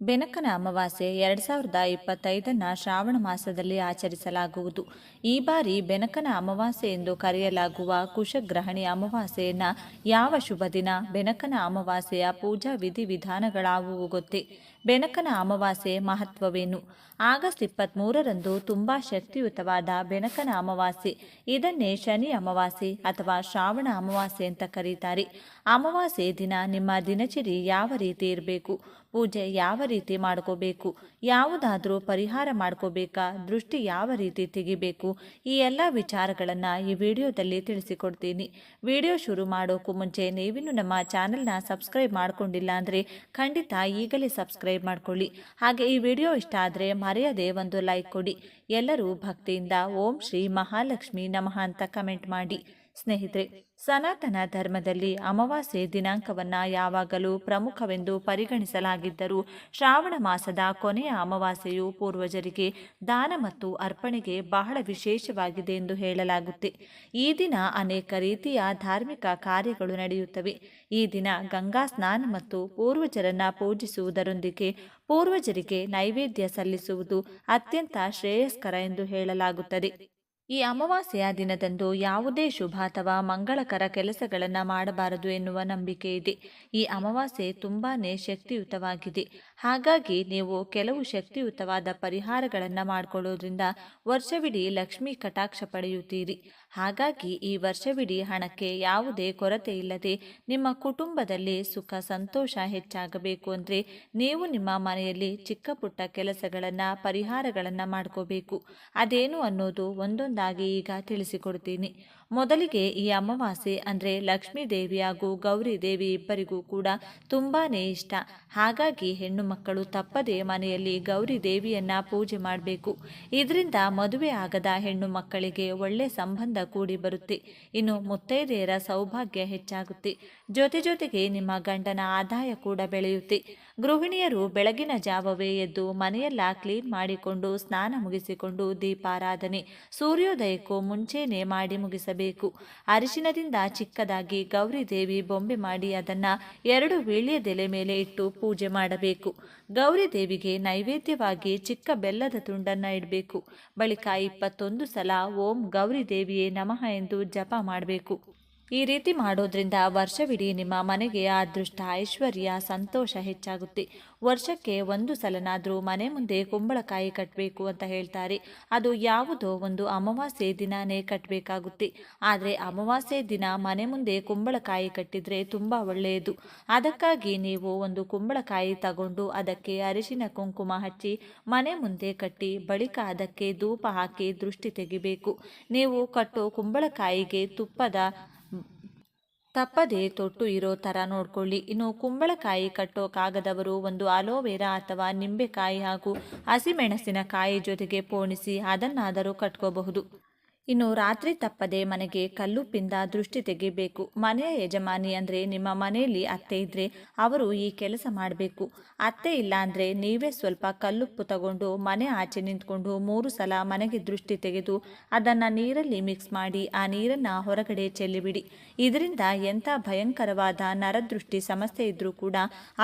ಬೆನಕನ ಅಮಾವಾಸ್ಯೆ ಎರಡು ಸಾವಿರದ ಇಪ್ಪತ್ತೈದನ್ನು ಶ್ರಾವಣ ಮಾಸದಲ್ಲಿ ಆಚರಿಸಲಾಗುವುದು. ಈ ಬಾರಿ ಬೆನಕನ ಅಮಾವಾಸ್ಯೆ ಎಂದು ಕರೆಯಲಾಗುವ ಕುಶಗ್ರಹಣಿ ಅಮಾವಾಸ್ಯೆಯನ್ನು ಯಾವ ಶುಭ ದಿನ? ಬೆನಕನ ಅಮಾವಾಸ್ಯೆಯ ಪೂಜಾ ವಿಧಿವಿಧಾನಗಳಾವುವು ಗೊತ್ತೇ? ಬೆನಕನ ಅಮಾವಾಸ್ಯೆ ಮಹತ್ವವೇನು? ಆಗಸ್ಟ್ ಇಪ್ಪತ್ತ್ಮೂರರಂದು ತುಂಬ ಶಕ್ತಿಯುತವಾದ ಬೆನಕನ ಅಮಾವಾಸ್ಯೆ. ಇದನ್ನೇ ಶನಿ ಅಮಾವಾಸ್ಯೆ ಅಥವಾ ಶ್ರಾವಣ ಅಮಾವಾಸ್ಯೆ ಅಂತ ಕರೀತಾರೆ. ಅಮಾವಾಸ್ಯೆ ದಿನ ನಿಮ್ಮ ದಿನಚರಿ ಯಾವ ರೀತಿ ಇರಬೇಕು? ಪೂಜೆ ಯಾವ ರೀತಿ ಮಾಡ್ಕೋಬೇಕು? ಯಾವುದಾದ್ರೂ ಪರಿಹಾರ ಮಾಡ್ಕೋಬೇಕಾ? ದೃಷ್ಟಿ ಯಾವ ರೀತಿ ತೆಗಿಬೇಕು? ಈ ಎಲ್ಲ ವಿಚಾರಗಳನ್ನು ಈ ವಿಡಿಯೋದಲ್ಲಿ ತಿಳಿಸಿಕೊಡ್ತೀನಿ. ವಿಡಿಯೋ ಶುರು ಮಾಡೋಕ್ಕೂ ಮುಂಚೆ ನೀವಿನ್ನು ನಮ್ಮ ಚಾನೆಲ್ನ ಸಬ್ಸ್ಕ್ರೈಬ್ ಮಾಡ್ಕೊಂಡಿಲ್ಲ ಅಂದರೆ ಖಂಡಿತ ಈಗಲೇ ಸಬ್ಸ್ಕ್ರೈಬ್ ಮಾಡ್ಕೊಳ್ಳಿ. ಹಾಗೆ ಈ ವಿಡಿಯೋ ಇಷ್ಟ ಆದರೆ ಮರೆಯದೆ ಒಂದು ಲೈಕ್ ಕೊಡಿ. ಎಲ್ಲರೂ ಭಕ್ತಿಯಿಂದ ಓಂ ಶ್ರೀ ಮಹಾಲಕ್ಷ್ಮಿ ನಮಃ ಅಂತ ಕಮೆಂಟ್ ಮಾಡಿ. ಸ್ನೇಹಿತರೆ, ಸನಾತನ ಧರ್ಮದಲ್ಲಿ ಅಮಾವಾಸ್ಯೆ ದಿನಾಂಕವನ್ನು ಯಾವಾಗಲೂ ಪ್ರಮುಖವೆಂದು ಪರಿಗಣಿಸಲಾಗಿದ್ದರೂ ಶ್ರಾವಣ ಮಾಸದ ಕೊನೆಯ ಅಮಾವಾಸ್ಯೆಯು ಪೂರ್ವಜರಿಗೆ ದಾನ ಮತ್ತು ಅರ್ಪಣೆಗೆ ಬಹಳ ವಿಶೇಷವಾಗಿದೆ ಎಂದು ಹೇಳಲಾಗುತ್ತೆ. ಈ ದಿನ ಅನೇಕ ರೀತಿಯ ಧಾರ್ಮಿಕ ಕಾರ್ಯಗಳು ನಡೆಯುತ್ತವೆ. ಈ ದಿನ ಗಂಗಾ ಸ್ನಾನ ಮತ್ತು ಪೂರ್ವಜರನ್ನ ಪೂಜಿಸುವುದರೊಂದಿಗೆ ಪೂರ್ವಜರಿಗೆ ನೈವೇದ್ಯ ಸಲ್ಲಿಸುವುದು ಅತ್ಯಂತ ಶ್ರೇಯಸ್ಕರ ಎಂದು ಹೇಳಲಾಗುತ್ತದೆ. ಈ ಅಮಾವಾಸ್ಯೆಯ ದಿನದಂದು ಯಾವುದೇ ಶುಭ ಅಥವಾ ಮಂಗಳಕರ ಕೆಲಸಗಳನ್ನು ಮಾಡಬಾರದು ಎನ್ನುವ ನಂಬಿಕೆ ಇದೆ. ಈ ಅಮಾವಾಸ್ಯೆ ತುಂಬಾ ಶಕ್ತಿಯುತವಾಗಿದೆ. ಹಾಗಾಗಿ ನೀವು ಕೆಲವು ಶಕ್ತಿಯುತವಾದ ಪರಿಹಾರಗಳನ್ನು ಮಾಡಿಕೊಳ್ಳೋದ್ರಿಂದ ವರ್ಷವಿಡೀ ಲಕ್ಷ್ಮೀ ಕಟಾಕ್ಷ ಪಡೆಯುತ್ತೀರಿ. ಹಾಗಾಗಿ ಈ ವರ್ಷವಿಡೀ ಹಣಕ್ಕೆ ಯಾವುದೇ ಕೊರತೆ ಇಲ್ಲದೆ ನಿಮ್ಮ ಕುಟುಂಬದಲ್ಲಿ ಸುಖ, ಸಂತೋಷ ಹೆಚ್ಚಾಗಬೇಕು ಅಂದರೆ ನೀವು ನಿಮ್ಮ ಮನೆಯಲ್ಲಿ ಚಿಕ್ಕ ಪುಟ್ಟ ಕೆಲಸಗಳನ್ನು, ಪರಿಹಾರಗಳನ್ನು ಮಾಡ್ಕೋಬೇಕು. ಅದೇನು ಅನ್ನೋದು ಒಂದೊಂದಾಗಿ ಈಗ ತಿಳಿಸಿಕೊಡ್ತೀನಿ. ಮೊದಲಿಗೆ ಈ ಅಮಾವಾಸ್ಯೆ ಅಂದರೆ ಲಕ್ಷ್ಮೀ ದೇವಿ ಹಾಗೂ ಗೌರಿ ದೇವಿ ಇಬ್ಬರಿಗೂ ಕೂಡ ತುಂಬಾ ಇಷ್ಟ. ಹಾಗಾಗಿ ಹೆಣ್ಣು ಮಕ್ಕಳು ತಪ್ಪದೇ ಮನೆಯಲ್ಲಿ ಗೌರಿ ದೇವಿಯನ್ನ ಪೂಜೆ ಮಾಡಬೇಕು. ಇದರಿಂದ ಮದುವೆ ಆಗದ ಹೆಣ್ಣು ಮಕ್ಕಳಿಗೆ ಒಳ್ಳೆ ಸಂಬಂಧ ಕೂಡಿ ಬರುತ್ತೆ. ಇನ್ನು ಮುತ್ತೈದೆಯರ ಸೌಭಾಗ್ಯ ಹೆಚ್ಚಾಗುತ್ತೆ. ಜೊತೆ ಜೊತೆಗೆ ನಿಮ್ಮ ಗಂಡನ ಆದಾಯ ಕೂಡ ಬೆಳೆಯುತ್ತೆ. ಗೃಹಿಣಿಯರು ಬೆಳಗಿನ ಜಾವವೇ ಎದ್ದು ಮನೆಯೆಲ್ಲ ಕ್ಲೀನ್ ಮಾಡಿಕೊಂಡು ಸ್ನಾನ ಮುಗಿಸಿಕೊಂಡು ದೀಪಾರಾಧನೆ, ಸೂರ್ಯೋದಯಕ್ಕೂ ಮುಂಚೆನೇ ಮಾಡಿ ಮುಗಿಸಬೇಕು. ಅರಿಶಿನದಿಂದ ಚಿಕ್ಕದಾಗಿ ಗೌರಿ ದೇವಿ ಬೊಂಬೆ ಮಾಡಿ ಅದನ್ನು ಎರಡು ವೀಳ್ಯದೆಲೆ ಮೇಲೆ ಇಟ್ಟು ಪೂಜೆ ಮಾಡಬೇಕು. ಗೌರಿ ದೇವಿಗೆ ನೈವೇದ್ಯವಾಗಿ ಚಿಕ್ಕ ಬೆಲ್ಲದ ತುಂಡನ್ನು ಇಡಬೇಕು. ಬಳಿಕ ಇಪ್ಪತ್ತೊಂದು ಸಲ ಓಂ ಗೌರಿ ದೇವಿಯೇ ನಮಃ ಎಂದು ಜಪ ಮಾಡಬೇಕು. ಈ ರೀತಿ ಮಾಡೋದ್ರಿಂದ ವರ್ಷವಿಡೀ ನಿಮ್ಮ ಮನೆಗೆ ಅದೃಷ್ಟ, ಐಶ್ವರ್ಯ, ಸಂತೋಷ ಹೆಚ್ಚಾಗುತ್ತೆ. ವರ್ಷಕ್ಕೆ ಒಂದು ಸಲನಾದರೂ ಮನೆ ಮುಂದೆ ಕುಂಬಳಕಾಯಿ ಕಟ್ಟಬೇಕು ಅಂತ ಹೇಳ್ತಾರೆ. ಅದು ಯಾವುದೋ ಒಂದು ಅಮಾವಾಸ್ಯೆ ದಿನನೇ ಕಟ್ಟಬೇಕಾಗುತ್ತೆ ಆದರೆ ಅಮಾವಾಸ್ಯೆ ದಿನ ಮನೆ ಮುಂದೆ ಕುಂಬಳಕಾಯಿ ಕಟ್ಟಿದರೆ ತುಂಬ ಒಳ್ಳೆಯದು. ಅದಕ್ಕಾಗಿ ನೀವು ಒಂದು ಕುಂಬಳಕಾಯಿ ತಗೊಂಡು ಅದಕ್ಕೆ ಅರಿಶಿನ ಕುಂಕುಮ ಹಚ್ಚಿ ಮನೆ ಮುಂದೆ ಕಟ್ಟಿ ಬಳಿಕ ಅದಕ್ಕೆ ಧೂಪ ಹಾಕಿ ದೃಷ್ಟಿ ತೆಗಿಬೇಕು. ನೀವು ಕಟ್ಟೋ ಕುಂಬಳಕಾಯಿಗೆ ತುಪ್ಪದ ತಪ್ಪದೆ ತೊಟ್ಟು ಇರೋ ಥರ ನೋಡ್ಕೊಳ್ಳಿ. ಇನ್ನು ಕುಂಬಳಕಾಯಿ ಕಟ್ಟೋಕ್ಕಾಗದವರು ಒಂದು ಅಲೋವೆರಾ ಅಥವಾ ನಿಂಬೆಕಾಯಿ ಹಾಗೂ ಹಸಿಮೆಣಸಿನಕಾಯಿ ಜೊತೆಗೆ ಪೋಣಿಸಿ ಅದನ್ನಾದರೂ ಕಟ್ಕೋಬಹುದು. ಇನ್ನು ರಾತ್ರಿ ತಪ್ಪದೆ ಮನೆಗೆ ಕಲ್ಲುಪ್ಪಿಂದ ದೃಷ್ಟಿ ತೆಗಿಬೇಕು. ಮನೆಯ ಯಜಮಾನಿ ಅಂದರೆ ನಿಮ್ಮ ಮನೆಯಲ್ಲಿ ಅತ್ತೆ ಇದ್ದರೆ ಅವರು ಈ ಕೆಲಸ ಮಾಡಬೇಕು. ಅತ್ತೆ ಇಲ್ಲ ಅಂದರೆ ನೀವೇ ಸ್ವಲ್ಪ ಕಲ್ಲುಪ್ಪು ತಗೊಂಡು ಮನೆ ಆಚೆ ನಿಂತ್ಕೊಂಡು ಮೂರು ಸಲ ಮನೆಗೆ ದೃಷ್ಟಿ ತೆಗೆದು ಅದನ್ನು ನೀರಲ್ಲಿ ಮಿಕ್ಸ್ ಮಾಡಿ ಆ ನೀರನ್ನು ಹೊರಗಡೆ ಚೆಲ್ಲಿಬಿಡಿ. ಇದರಿಂದ ಎಂಥ ಭಯಂಕರವಾದ ನರದೃಷ್ಟಿ ಸಮಸ್ಯೆ ಇದ್ದರೂ ಕೂಡ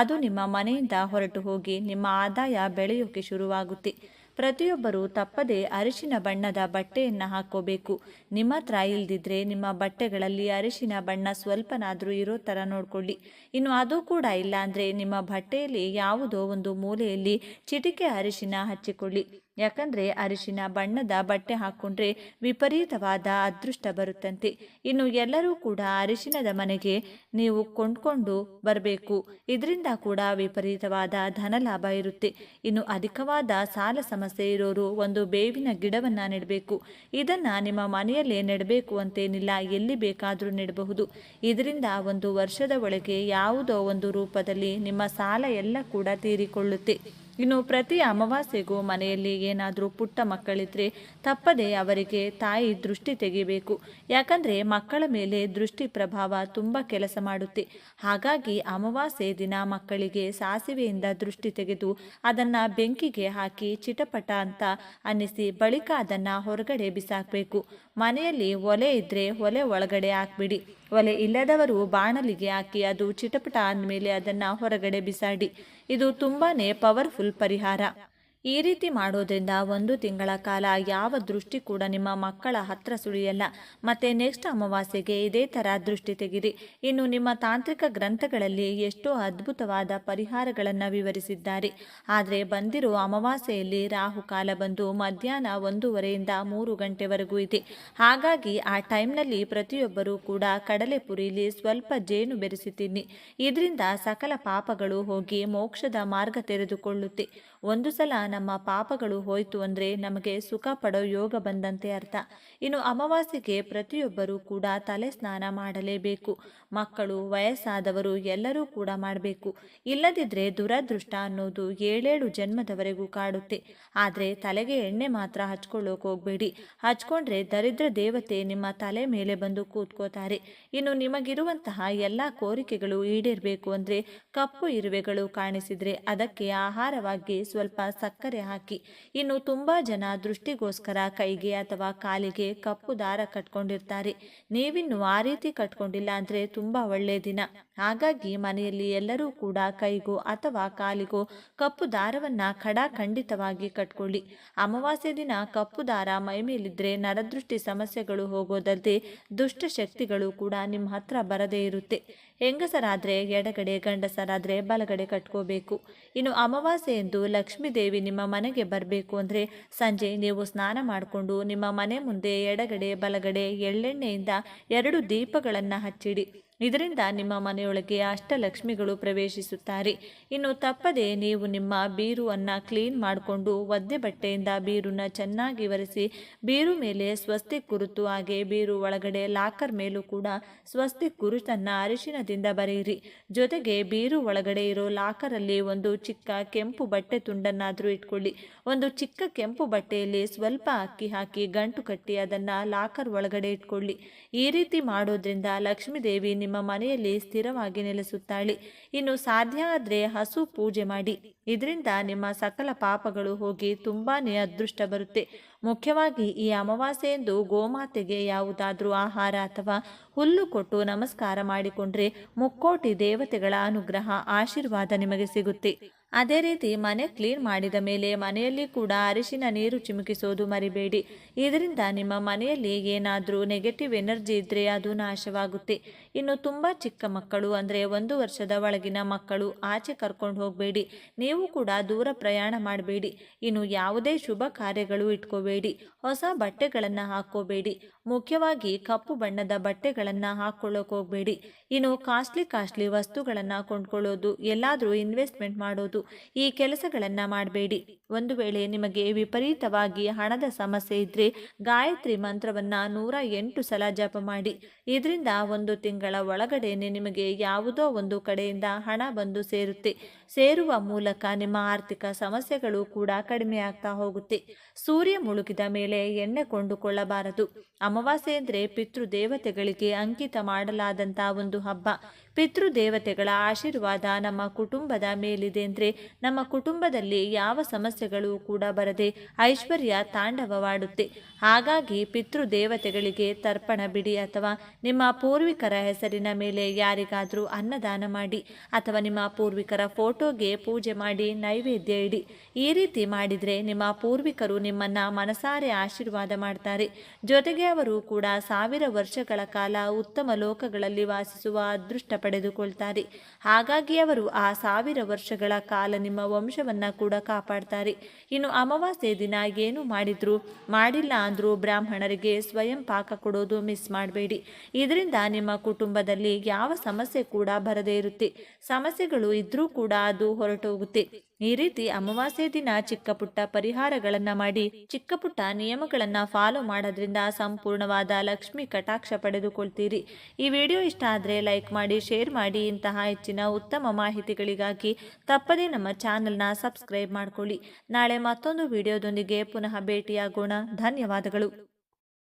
ಅದು ನಿಮ್ಮ ಮನೆಯಿಂದ ಹೊರಟು ಹೋಗಿ ನಿಮ್ಮ ಆದಾಯ ಬೆಳೆಯೋಕೆ ಶುರುವಾಗುತ್ತೆ. ಪ್ರತಿಯೊಬ್ಬರು ತಪ್ಪದೇ ಅರಿಶಿನ ಬಣ್ಣದ ಬಟ್ಟೆಯನ್ನು ಹಾಕೋಬೇಕು. ನಿಮ್ಮ ಹತ್ರ ಇಲ್ದಿದ್ರೆ ನಿಮ್ಮ ಬಟ್ಟೆಗಳಲ್ಲಿ ಅರಿಶಿನ ಬಣ್ಣ ಸ್ವಲ್ಪನಾದರೂ ಇರೋ ಥರ ನೋಡ್ಕೊಳ್ಳಿ. ಇನ್ನು ಅದು ಕೂಡ ಇಲ್ಲ ಅಂದರೆ ನಿಮ್ಮ ಬಟ್ಟೆಯಲ್ಲಿ ಯಾವುದೋ ಒಂದು ಮೂಲೆಯಲ್ಲಿ ಚಿಟಿಕೆ ಅರಿಶಿನ ಹಚ್ಚಿಕೊಳ್ಳಿ. ಯಾಕಂದರೆ ಅರಿಶಿನ ಬಣ್ಣದ ಬಟ್ಟೆ ಹಾಕೊಂಡ್ರೆ ವಿಪರೀತವಾದ ಅದೃಷ್ಟ ಬರುತ್ತಂತೆ. ಇನ್ನು ಎಲ್ಲರೂ ಕೂಡ ಅರಿಶಿನದ ಮನೆಗೆ ನೀವು ಕೊಂಡ್ಕೊಂಡು ಬರಬೇಕು. ಇದರಿಂದ ಕೂಡ ವಿಪರೀತವಾದ ಧನಲಾಭ ಇರುತ್ತೆ. ಇನ್ನು ಅಧಿಕವಾದ ಸಾಲ ಸಮಸ್ಯೆ ಇರೋರು ಒಂದು ಬೇವಿನ ಗಿಡವನ್ನು ನೆಡಬೇಕು. ಇದನ್ನು ನಿಮ್ಮ ಮನೆಯಲ್ಲೇ ನೆಡಬೇಕು ಅಂತೇನಿಲ್ಲ, ಎಲ್ಲಿ ಬೇಕಾದರೂ ನೆಡಬಹುದು. ಇದರಿಂದ ಒಂದು ವರ್ಷದ ಒಳಗೆ ಯಾವುದೋ ಒಂದು ರೂಪದಲ್ಲಿ ನಿಮ್ಮ ಸಾಲ ಎಲ್ಲ ಕೂಡ ತೀರಿಕೊಳ್ಳುತ್ತೆ. ಇನ್ನು ಪ್ರತಿ ಅಮಾವಾಸ್ಯೆಗೂ ಮನೆಯಲ್ಲಿ ಏನಾದರೂ ಪುಟ್ಟ ಮಕ್ಕಳಿದ್ರೆ ತಪ್ಪದೆ ಅವರಿಗೆ ತಾಯಿ ದೃಷ್ಟಿ ತೆಗಿಬೇಕು. ಯಾಕಂದರೆ ಮಕ್ಕಳ ಮೇಲೆ ದೃಷ್ಟಿ ಪ್ರಭಾವ ತುಂಬ ಕೆಲಸ ಮಾಡುತ್ತೆ. ಹಾಗಾಗಿ ಅಮಾವಾಸ್ಯೆ ದಿನ ಮಕ್ಕಳಿಗೆ ಸಾಸಿವೆಯಿಂದ ದೃಷ್ಟಿ ತೆಗೆದು ಅದನ್ನು ಬೆಂಕಿಗೆ ಹಾಕಿ ಚಿಟಪಟ ಅಂತ ಅನ್ನಿಸಿ ಬಳಿಕ ಅದನ್ನು ಹೊರಗಡೆ ಬಿಸಾಕಬೇಕು. ಮನೆಯಲ್ಲಿ ಒಲೆ ಇದ್ದರೆ ಒಲೆ ಒಳಗಡೆ ಹಾಕ್ಬಿಡಿ. ಒಲೆ ಇಲ್ಲದವರು ಬಾಣಲಿಗೆ ಹಾಕಿ ಅದು ಚಿಟಪಟ ಅಂದಮೇಲೆ ಅದನ್ನು ಹೊರಗಡೆ ಬಿಸಾಡಿ. ಇದು ತುಂಬಾ ಪವರ್ಫುಲ್ ಪರಿಹಾರ. ಈ ರೀತಿ ಮಾಡೋದ್ರಿಂದ ಒಂದು ತಿಂಗಳ ಕಾಲ ಯಾವ ದೃಷ್ಟಿ ಕೂಡ ನಿಮ್ಮ ಮಕ್ಕಳ ಹತ್ರ ಸುಳಿಯಲ್ಲ. ಮತ್ತೆ ನೆಕ್ಸ್ಟ್ ಅಮಾವಾಸ್ಯೆಗೆ ಇದೇ ಥರ ದೃಷ್ಟಿ ತೆಗಿರಿ. ಇನ್ನು ನಿಮ್ಮ ತಾಂತ್ರಿಕ ಗ್ರಂಥಗಳಲ್ಲಿ ಎಷ್ಟೋ ಅದ್ಭುತವಾದ ಪರಿಹಾರಗಳನ್ನು ವಿವರಿಸಿದ್ದಾರೆ. ಆದರೆ ಬಂದಿರೋ ಅಮಾವಾಸ್ಯೆಯಲ್ಲಿ ರಾಹುಕಾಲ ಬಂದು ಮಧ್ಯಾಹ್ನ ಒಂದೂವರೆಯಿಂದ ಮೂರು ಗಂಟೆವರೆಗೂ ಇದೆ. ಹಾಗಾಗಿ ಆ ಟೈಮ್ನಲ್ಲಿ ಪ್ರತಿಯೊಬ್ಬರೂ ಕೂಡ ಕಡಲೆ ಪುರಿಲಿ ಸ್ವಲ್ಪ ಜೇನು ಬೆರೆಸಿ ತಿನ್ನಿ. ಇದರಿಂದ ಸಕಲ ಪಾಪಗಳು ಹೋಗಿ ಮೋಕ್ಷದ ಮಾರ್ಗ ತೆರೆದುಕೊಳ್ಳುತ್ತೆ. ಒಂದು ಸಲ ನಮ್ಮ ಪಾಪಗಳು ಹೋಯಿತು ಅಂದರೆ ನಮಗೆ ಸುಖ ಪಡೋ ಯೋಗ ಬಂದಂತೆ ಅರ್ಥ. ಇನ್ನು ಅಮಾವಾಸ್ಯೆಗೆ ಪ್ರತಿಯೊಬ್ಬರೂ ಕೂಡ ತಲೆ ಸ್ನಾನ ಮಾಡಲೇಬೇಕು. ಮಕ್ಕಳು, ವಯಸ್ಸಾದವರು ಎಲ್ಲರೂ ಕೂಡ ಮಾಡಬೇಕು. ಇಲ್ಲದಿದ್ದರೆ ದುರದೃಷ್ಟ ಅನ್ನೋದು ಏಳೇಳು ಜನ್ಮದವರೆಗೂ ಕಾಡುತ್ತೆ. ಆದರೆ ತಲೆಗೆ ಎಣ್ಣೆ ಮಾತ್ರ ಹಚ್ಕೊಳ್ಳೋಕೆ ಹೋಗಬೇಡಿ. ಹಚ್ಕೊಂಡ್ರೆ ದರಿದ್ರ ದೇವತೆ ನಿಮ್ಮ ತಲೆ ಮೇಲೆ ಬಂದು ಕೂತ್ಕೋತಾರೆ. ಇನ್ನು ನಿಮಗಿರುವಂತಹ ಎಲ್ಲ ಕೋರಿಕೆಗಳು ಈಡೇರಬೇಕು ಅಂದರೆ ಕಪ್ಪು ಇರುವೆಗಳು ಕಾಣಿಸಿದರೆ ಅದಕ್ಕೆ ಆಹಾರವಾಗಿ ಸ್ವಲ್ಪ ಸಕ್ಕರೆ ಹಾಕಿ. ಇನ್ನು ತುಂಬ ಜನ ದೃಷ್ಟಿಗೋಸ್ಕರ ಕೈಗೆ ಅಥವಾ ಕಾಲಿಗೆ ಕಪ್ಪು ದಾರ ಕಟ್ಕೊಂಡಿರ್ತಾರೆ. ನೀವಿನ್ನು ಆ ರೀತಿ ಕಟ್ಕೊಂಡಿಲ್ಲ ಅಂದರೆ ತುಂಬ ಒಳ್ಳೆಯ ದಿನ. ಹಾಗಾಗಿ ಮನೆಯಲ್ಲಿ ಎಲ್ಲರೂ ಕೂಡ ಕೈಗೋ ಅಥವಾ ಕಾಲಿಗೋ ಕಪ್ಪು ದಾರವನ್ನು ಖಡಾಖಂಡಿತವಾಗಿ ಕಟ್ಕೊಳ್ಳಿ. ಅಮಾವಾಸ್ಯೆ ದಿನ ಕಪ್ಪು ದಾರ ಮೈಮೇಲಿದ್ದರೆ ನರದೃಷ್ಟಿ ಸಮಸ್ಯೆಗಳು ಹೋಗೋದಲ್ಲದೆ ದುಷ್ಟಶಕ್ತಿಗಳು ಕೂಡ ನಿಮ್ಮ ಹತ್ರ ಬರದೇ ಇರುತ್ತೆ. ಹೆಂಗಸರಾದರೆ ಎಡಗಡೆ, ಗಂಡಸರಾದರೆ ಬಲಗಡೆ ಕಟ್ಕೋಬೇಕು. ಇನ್ನು ಅಮಾವಾಸ್ಯೆ ಎಂದು ಲಕ್ಷ್ಮೀದೇವಿ ನಿಮ್ಮ ಮನೆಗೆ ಬರಬೇಕು ಅಂದರೆ ಸಂಜೆ ನೀವು ಸ್ನಾನ ಮಾಡಿಕೊಂಡು ನಿಮ್ಮ ಮನೆ ಮುಂದೆ ಎಡಗಡೆ, ಬಲಗಡೆ ಎಳ್ಳೆಣ್ಣೆಯಿಂದ ಎರಡು ದೀಪಗಳನ್ನು ಹಚ್ಚಿಡಿ. ಇದರಿಂದ ನಿಮ್ಮ ಮನೆಯೊಳಗೆ ಅಷ್ಟಲಕ್ಷ್ಮಿಗಳು ಪ್ರವೇಶಿಸುತ್ತಾರೆ. ಇನ್ನು ತಪ್ಪದೆ ನೀವು ನಿಮ್ಮ ಬೀರುವನ್ನು ಕ್ಲೀನ್ ಮಾಡಿಕೊಂಡು ಒದ್ದೆ ಬಟ್ಟೆಯಿಂದ ಬೀರನ್ನ ಚೆನ್ನಾಗಿ ಒರೆಸಿ, ಬೀರು ಮೇಲೆ ಸ್ವಸ್ತಿ ಕುರುತು, ಹಾಗೆ ಬೀರು ಒಳಗಡೆ ಲಾಕರ್ ಮೇಲೂ ಕೂಡ ಸ್ವಸ್ತಿ ಕುರುತನ್ನು ಅರಿಶಿನದಿಂದ ಬರೆಯಿರಿ. ಜೊತೆಗೆ ಬೀರು ಒಳಗಡೆ ಇರೋ ಲಾಕರಲ್ಲಿ ಒಂದು ಚಿಕ್ಕ ಕೆಂಪು ಬಟ್ಟೆ ತುಂಡನ್ನಾದರೂ ಇಟ್ಕೊಳ್ಳಿ. ಒಂದು ಚಿಕ್ಕ ಕೆಂಪು ಬಟ್ಟೆಯಲ್ಲಿ ಸ್ವಲ್ಪ ಅಕ್ಕಿ ಹಾಕಿ ಗಂಟು ಕಟ್ಟಿ ಅದನ್ನು ಲಾಕರ್ ಒಳಗಡೆ ಇಟ್ಕೊಳ್ಳಿ. ಈ ರೀತಿ ಮಾಡೋದ್ರಿಂದ ಲಕ್ಷ್ಮೀ ದೇವಿ ನಿಮ್ಮ ಮನೆಯಲ್ಲಿ ಸ್ಥಿರವಾಗಿ ನೆಲೆಸುತ್ತಾಳೆ. ಇನ್ನು ಸಾಧ್ಯ ಆದರೆ ಹಸು ಪೂಜೆ ಮಾಡಿ. ಇದರಿಂದ ನಿಮ್ಮ ಸಕಲ ಪಾಪಗಳು ಹೋಗಿ ತುಂಬಾನೇ ಅದೃಷ್ಟ ಬರುತ್ತೆ. ಮುಖ್ಯವಾಗಿ ಈ ಅಮಾವಾಸ್ಯೆಯಂದು ಗೋಮಾತೆಗೆ ಯಾವುದಾದ್ರೂ ಆಹಾರ ಅಥವಾ ಹುಲ್ಲು ಕೊಟ್ಟು ನಮಸ್ಕಾರ ಮಾಡಿಕೊಂಡ್ರೆ ಮುಕ್ಕೋಟಿ ದೇವತೆಗಳ ಅನುಗ್ರಹ, ಆಶೀರ್ವಾದ ನಿಮಗೆ ಸಿಗುತ್ತೆ. ಅದೇ ರೀತಿ ಮನೆ ಕ್ಲೀನ್ ಮಾಡಿದ ಮೇಲೆ ಮನೆಯಲ್ಲಿ ಕೂಡ ಅರಿಶಿನ ನೀರು ಚಿಮುಕಿಸೋದು ಮರಿಬೇಡಿ. ಇದರಿಂದ ನಿಮ್ಮ ಮನೆಯಲ್ಲಿ ಏನಾದರೂ ನೆಗೆಟಿವ್ ಎನರ್ಜಿ ಇದ್ದರೆ ಅದು ನಾಶವಾಗುತ್ತೆ. ಇನ್ನು ತುಂಬ ಚಿಕ್ಕ ಮಕ್ಕಳು ಅಂದರೆ ಒಂದು ವರ್ಷದ ಒಳಗಿನ ಮಕ್ಕಳು ಆಚೆ ಕರ್ಕೊಂಡು ಹೋಗಬೇಡಿ. ನೀವು ಕೂಡ ದೂರ ಪ್ರಯಾಣ ಮಾಡಬೇಡಿ. ಇನ್ನು ಯಾವುದೇ ಶುಭ ಕಾರ್ಯಗಳು ಇಟ್ಕೋಬೇಡಿ. ಹೊಸ ಬಟ್ಟೆಗಳನ್ನು ಹಾಕೋಬೇಡಿ ಮುಖ್ಯವಾಗಿ ಕಪ್ಪು ಬಣ್ಣದ ಬಟ್ಟೆಗಳನ್ನು ಹಾಕ್ಕೊಳ್ಳೋಕೆ ಹೋಗಬೇಡಿ. ಇನ್ನು ಕಾಸ್ಟ್ಲಿ ಕಾಸ್ಟ್ಲಿ ವಸ್ತುಗಳನ್ನು ಕೊಂಡ್ಕೊಳ್ಳೋದು, ಎಲ್ಲಾದರೂ ಇನ್ವೆಸ್ಟ್ಮೆಂಟ್ ಮಾಡೋದು, ಈ ಕೆಲಸಗಳನ್ನು ಮಾಡಬೇಡಿ. ಒಂದು ವೇಳೆ ನಿಮಗೆ ವಿಪರೀತವಾಗಿ ಹಣದ ಸಮಸ್ಯೆ ಇದ್ದರೆ ಗಾಯತ್ರಿ ಮಂತ್ರವನ್ನು ನೂರ ಎಂಟು ಸಲ ಜಪ ಮಾಡಿ. ಇದರಿಂದ ಒಂದು ತಿಂಗಳ ಒಳಗಡೆನೆ ನಿಮಗೆ ಯಾವುದೋ ಒಂದು ಕಡೆಯಿಂದ ಹಣ ಬಂದು ಸೇರುತ್ತೆ. ಸೇರುವ ಮೂಲಕ ನಿಮ್ಮ ಆರ್ಥಿಕ ಸಮಸ್ಯೆಗಳು ಕೂಡ ಕಡಿಮೆ ಆಗ್ತಾ ಹೋಗುತ್ತೆ. ಸೂರ್ಯ ಮುಳುಗಿದ ಮೇಲೆ ಎಣ್ಣೆ ಕೊಂಡುಕೊಳ್ಳಬಾರದು. ಅಮಾವಾಸ್ಯೆ ಅಂದರೆ ಪಿತೃದೇವತೆಗಳಿಗೆ ಅಂಕಿತ ಮಾಡಲಾದಂಥ ಒಂದು ಹಬ್ಬ. ಪಿತೃದೇವತೆಗಳ ಆಶೀರ್ವಾದ ನಮ್ಮ ಕುಟುಂಬದ ಮೇಲಿದೆ ಅಂದರೆ ನಮ್ಮ ಕುಟುಂಬದಲ್ಲಿ ಯಾವ ಸಮಸ್ಯೆಗಳು ಕೂಡ ಬರದೆ ಐಶ್ವರ್ಯ ತಾಂಡವವಾಡುತ್ತೆ. ಹಾಗಾಗಿ ಪಿತೃದೇವತೆಗಳಿಗೆ ತರ್ಪಣ ಬಿಡಿ ಅಥವಾ ನಿಮ್ಮ ಪೂರ್ವಿಕರ ಹೆಸರಿನ ಮೇಲೆ ಯಾರಿಗಾದರೂ ಅನ್ನದಾನ ಮಾಡಿ ಅಥವಾ ನಿಮ್ಮ ಪೂರ್ವಿಕರ ಫೋಟೋಗೆ ಪೂಜೆ ಮಾಡಿ ನೈವೇದ್ಯ ಇಡಿ. ಈ ರೀತಿ ಮಾಡಿದರೆ ನಿಮ್ಮ ಪೂರ್ವಿಕರು ನಿಮ್ಮನ್ನು ಮನಸಾರೆ ಆಶೀರ್ವಾದ ಮಾಡ್ತಾರೆ. ಜೊತೆಗೆ ಅವರು ಕೂಡ ಸಾವಿರ ವರ್ಷಗಳ ಕಾಲ ಉತ್ತಮ ಲೋಕಗಳಲ್ಲಿ ವಾಸಿಸುವ ಅದೃಷ್ಟ ಪಡೆದುಕೊಳ್ತಾರೆ. ಹಾಗಾಗಿ ಅವರು ಆ ಸಾವಿರ ವರ್ಷಗಳ ಕಾಲ ನಿಮ್ಮ ವಂಶವನ್ನು ಕೂಡ ಕಾಪಾಡ್ತಾರೆ. ಇನ್ನು ಅಮಾವಾಸ್ಯೆ ದಿನ ಏನು ಮಾಡಿದ್ರು? ಮಾಡಿಲ್ಲ ಅಂದರೂ ಬ್ರಾಹ್ಮಣರಿಗೆ ಸ್ವಯಂ ಪಾಕ ಕೊಡೋದು ಮಿಸ್ ಮಾಡಬೇಡಿ. ಇದರಿಂದ ನಿಮ್ಮ ಕುಟುಂಬದಲ್ಲಿ ಯಾವ ಸಮಸ್ಯೆ ಕೂಡ ಬರದೇ ಇರುತ್ತೆ. ಸಮಸ್ಯೆಗಳು ಇದ್ರೂ ಕೂಡ ಅದು ಹೊರಟೋಗುತ್ತೆ. ಈ ರೀತಿ ಅಮಾವಾಸ್ಯೆ ದಿನ ಚಿಕ್ಕ ಪುಟ್ಟ ಪರಿಹಾರಗಳನ್ನು ಮಾಡಿ ಚಿಕ್ಕ ಪುಟ್ಟ ನಿಯಮಗಳನ್ನು ಫಾಲೋ ಮಾಡೋದ್ರಿಂದ ಸಂಪೂರ್ಣವಾದ ಲಕ್ಷ್ಮಿ ಕಟಾಕ್ಷ ಪಡೆದುಕೊಳ್ತೀರಿ. ಈ ವಿಡಿಯೋ ಇಷ್ಟ ಆದರೆ ಲೈಕ್ ಮಾಡಿ ಶೇರ್ ಮಾಡಿ, ಇಂತಹ ಹೆಚ್ಚಿನ ಉತ್ತಮ ಮಾಹಿತಿಗಳಿಗಾಗಿ ತಪ್ಪದೇ ನಮ್ಮ ಚಾನೆಲ್ನ ಸಬ್ಸ್ಕ್ರೈಬ್ ಮಾಡ್ಕೊಳ್ಳಿ. ನಾಳೆ ಮತ್ತೊಂದು ವಿಡಿಯೋದೊಂದಿಗೆ ಪುನಃ ಭೇಟಿಯಾಗೋಣ. ಧನ್ಯವಾದಗಳು.